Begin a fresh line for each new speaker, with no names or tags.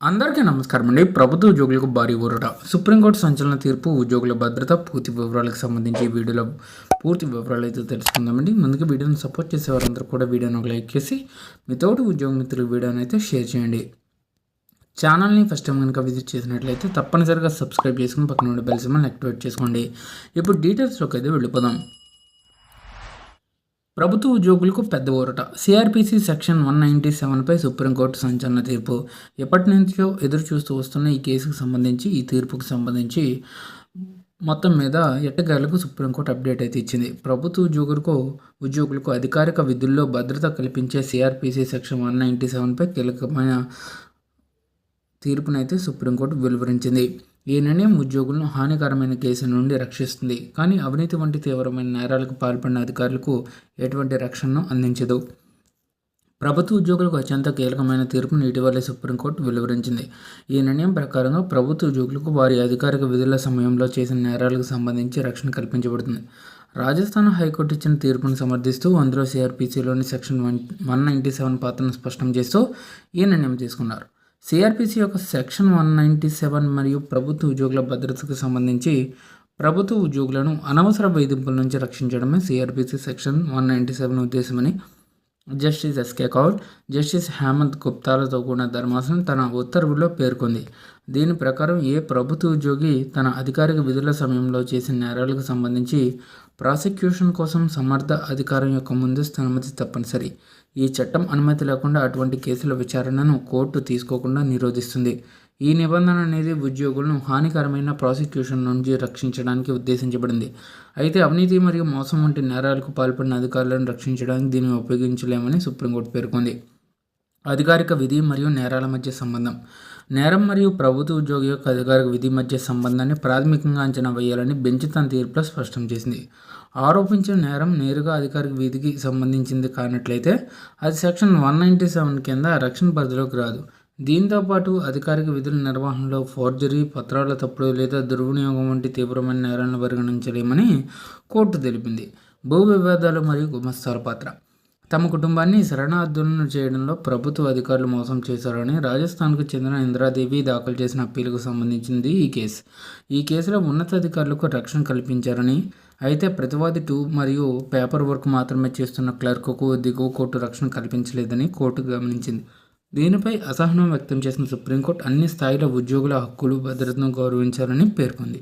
అందరికీ నమస్కారం అండి ప్రభుత్వ ఉద్యోగులకు భారీ ఊరట. సుప్రీంకోర్టు సంచలన తీర్పు ఉద్యోగుల భద్రత పూర్తి వివరాలకు సంబంధించి వీడియోలో పూర్తి వివరాలు అయితే తెలుసుకుందామండి. ముందుగా వీడియోని సపోర్ట్ చేసే వారందరూ కూడా వీడియోని ఒక లైక్ చేసి మీ తోటి ఉద్యోగ మిత్రులు వీడియోని అయితే షేర్ చేయండి. ఛానల్ని ఫస్ట్ టైం కనుక విజిట్ చేసినట్లయితే తప్పనిసరిగా సబ్స్క్రైబ్ చేసుకుని పక్కన ఉండే బెల్ సిమ్మల్ని యాక్టివేట్ చేసుకోండి. ఇప్పుడు డీటెయిల్స్లోకి అయితే వెళ్ళిపోదాం. ప్రభుత్వ ఉద్యోగులకు పెద్ద ఊరట. సిఆర్పిసి సెక్షన్ వన్ నైంటీ సెవెన్పై సుప్రీంకోర్టు సంచలన తీర్పు. ఎప్పటి నుంచో ఎదురు చూస్తూ వస్తున్న ఈ కేసుకు సంబంధించి ఈ తీర్పుకు సంబంధించి మొత్తం మీద ఎట్టగాలకు సుప్రీంకోర్టు అప్డేట్ అయితే ఇచ్చింది. ప్రభుత్వ ఉద్యోగులకు ఉద్యోగులకు అధికారిక విధుల్లో భద్రత కల్పించే సిఆర్పిసి సెక్షన్ వన్ నైంటీ సెవెన్పై కీలకమైన తీర్పునైతే సుప్రీంకోర్టు వెలువరించింది. ఈ నిర్ణయం ఉద్యోగులను హానికరమైన కేసు నుండి రక్షిస్తుంది. కానీ అవినీతి వంటి తీవ్రమైన నేరాలకు పాల్పడిన అధికారులకు ఎటువంటి రక్షణను అందించదు. ప్రభుత్వ ఉద్యోగులకు అత్యంత కీలకమైన తీర్పును ఇటీవలే సుప్రీంకోర్టు వెలువరించింది. ఈ నిర్ణయం ప్రకారంగా ప్రభుత్వ ఉద్యోగులకు వారి అధికారిక విధుల సమయంలో చేసిన నేరాలకు సంబంధించి రక్షణ కల్పించబడుతుంది. రాజస్థాన్ హైకోర్టు ఇచ్చిన తీర్పును సమర్థిస్తూ అందులో సిఆర్పిసిలోని section one one ninety seven పాత్రను స్పష్టం చేస్తూ ఈ నిర్ణయం తీసుకున్నారు. సిఆర్పిసి యొక్క సెక్షన్ వన్ నైంటీ సెవెన్ మరియు ప్రభుత్వ ఉద్యోగుల భద్రతకు సంబంధించి ప్రభుత్వ ఉద్యోగులను అనవసర వేధింపుల నుంచి రక్షించడమే CRPC section one ninety seven ఉద్దేశమని justice S K Kaul justice Hemant గుప్తాలతో కూడిన ధర్మాసనం తన ఉత్తర్వుల్లో పేర్కొంది. దీని ప్రకారం ఏ ప్రభుత్వ ఉద్యోగి తన అధికారిక విధుల సమయంలో చేసిన నేరాలకు సంబంధించి ప్రాసిక్యూషన్ కోసం సమర్థ అధికారం యొక్క ముందస్తు అనుమతి తప్పనిసరి. ఈ చట్టం అనుమతి లేకుండా అటువంటి కేసుల విచారణను కోర్టు తీసుకోకుండా నిరోధిస్తుంది. ఈ నిబంధన అనేది ఉద్యోగులను హానికరమైన ప్రాసిక్యూషన్ నుంచి రక్షించడానికి ఉద్దేశించబడింది. అయితే అవినీతి మరియు మోసం వంటి నేరాలకు పాల్పడిన అధికారులను రక్షించడానికి దీన్ని ఉపయోగించలేమని సుప్రీంకోర్టు పేర్కొంది. అధికారిక విధి మరియు నేరాల మధ్య సంబంధం. నేరం మరియు ప్రభుత్వ ఉద్యోగి యొక్క అధికారిక విధి మధ్య సంబంధాన్ని ప్రాథమికంగా అంచనా వేయాలని బెంచ్ తన తీర్పులో స్పష్టం చేసింది. ఆరోపించిన నేరం నేరుగా అధికారిక విధికి సంబంధించింది కానట్లయితే అది సెక్షన్ వన్ నైంటీ సెవెన్ కింద రక్షణ పరిధిలోకి రాదు. దీంతో పాటు అధికారిక విధుల నిర్వహణలో ఫోర్జరీ పత్రాల తప్పుడు లేదా దుర్వినియోగం వంటి తీవ్రమైన నేరాలను పరిగణించలేమని కోర్టు తెలిపింది. భూ వివాదాలు మరియు గుమస్తాల పాత్ర. తమ కుటుంబాన్ని శరణార్థులను చేయడంలో ప్రభుత్వ అధికారులు మోసం చేశారని రాజస్థాన్కు చెందిన ఇంద్రాదేవి దాఖలు చేసిన అప్పీలుకు సంబంధించింది ఈ కేసు. ఈ కేసులో ఉన్నతాధికారులకు రక్షణ కల్పించారని అయితే ప్రతివాది టూ మరియు పేపర్ వర్క్ మాత్రమే చేస్తున్న క్లర్క్కు దిగువ కోర్టు రక్షణ కల్పించలేదని కోర్టు గమనించింది. దీనిపై అసహనం వ్యక్తం చేసిన సుప్రీంకోర్టు అన్ని స్థాయిల ఉద్యోగుల హక్కులు భద్రతను గౌరవించాలని పేర్కొంది.